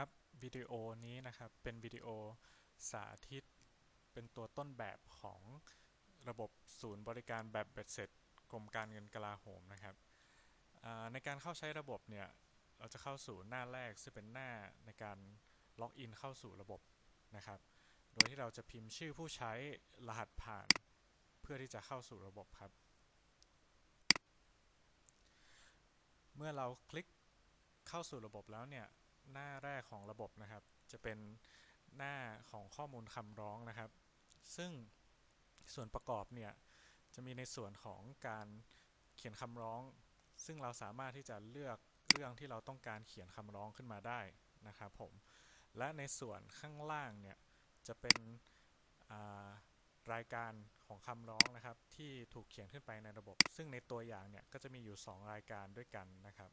ครับวิดีโอนี้นะครับเป็นวิดีโอสาธิต เป็นตัวต้นแบบของระบบศูนย์บริการแบบเบ็ดเสร็จกรมการเงินกลาโหมนะครับในการเข้าใช้ระบบเนี่ยเราจะเข้าสู่หน้าแรกซึ่งเป็นหน้าในการล็อกอินเข้าสู่ระบบนะครับ โดยที่เราจะพิมพ์ชื่อผู้ใช้รหัสผ่านเพื่อที่จะเข้าสู่ระบบครับ เมื่อเราคลิกเข้าสู่ระบบแล้วเนี่ย หน้าแรกของระบบนะครับ จะเป็นหน้าของข้อมูลคำร้องนะครับ ซึ่งส่วนประกอบเนี่ยจะมีในส่วนของการเขียนคำร้อง ซึ่งเราสามารถที่จะเลือกเรื่องที่เราต้องการเขียนคำร้องขึ้นมาได้นะครับผมและในส่วนข้างล่างเนี่ยจะเป็นรายการของคำร้องนะครับ ที่ถูกเขียนขึ้นไปในระบบ ซึ่งในตัวอย่างเนี่ยก็จะมีอยู่ 2 รายการด้วยกันนะครับ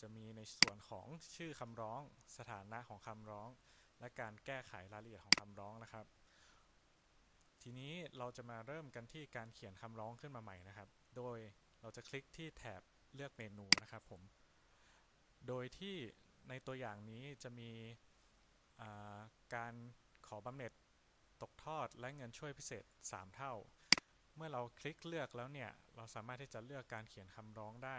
จะมีในส่วนของชื่อคำร้อง สถานะของคำร้อง และการแก้ไขรายละเอียดของคำร้องนะครับ ทีนี้เราจะมาเริ่มกันที่การเขียนคำร้องขึ้นมาใหม่นะครับ โดยเราจะคลิกที่แถบเลือกเมนูนะครับผม โดยที่ในตัวอย่างนี้จะมีการขอบำเหน็จตกทอดและเงินช่วยพิเศษ 3 เท่า เมื่อเราคลิกเลือกแล้วเนี่ย เราสามารถที่จะเลือกการเขียนคำร้องได้